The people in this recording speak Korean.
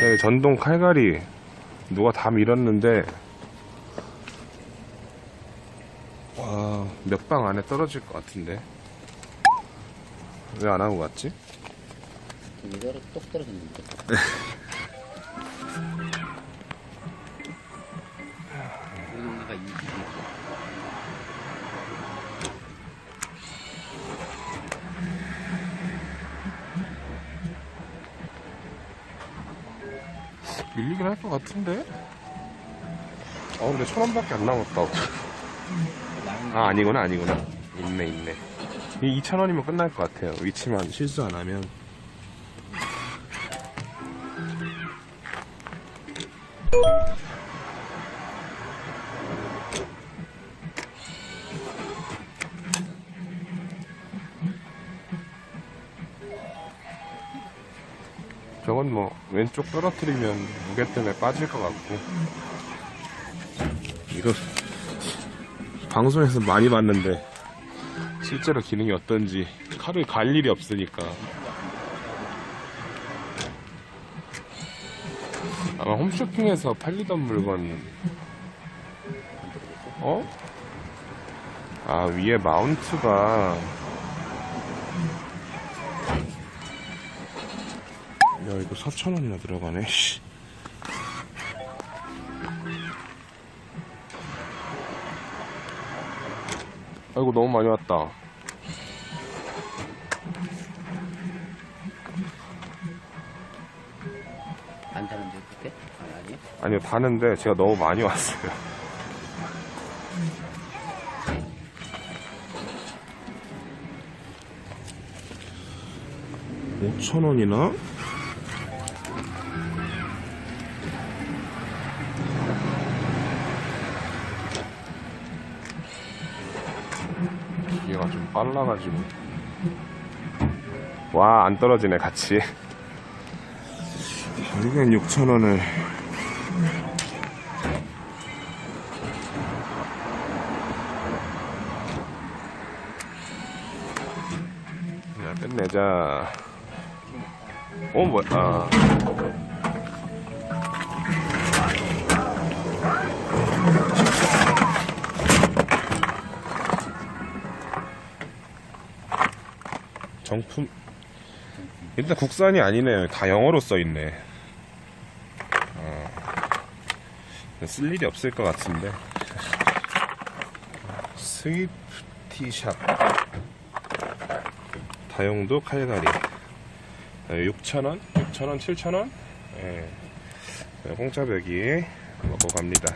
네, 전동 칼갈이 누가 다 밀었는데 와, 몇 방 안에 떨어질 것 같은데 왜 안 하고 갔지? 이대로 똑 떨어졌는데. 밀리긴 할 것 같은데? 어 근데 천 원밖에 안 남았다고. 아 아니구나 아니구나. 있네 있네 이 2천 원이면 끝날 것 같아요. 위치만. 실수 안 하면 저건 뭐 왼쪽 떨어뜨리면 무게 때문에 빠질 것 같고. 이거 방송에서 많이 봤는데 실제로 기능이 어떤지 칼을 갈 일이 없으니까. 아마 홈쇼핑에서 팔리던 물건. 어? 아 위에 마운트가 야 이거 4천원이나 들어가네 씨. 아이고 너무 많이 왔다 안 사는데 그때? 아니, 아니야? 아니요 다는데 제가 너무 많이 왔어요 오천 원이나 얘가 좀 빨라가지고 와 안 떨어지네 같이 여기는 6천원을 자, 끝내자. 어, 뭐야. 아. 정품. 일단 국산이 아니네요. 다 영어로 써있네. 어. 쓸 일이 없을 것 같은데. 스위프티샵. 다용도 칼갈이 6,000원, 6,000원, 7,000원 예. 공짜배기 먹고 갑니다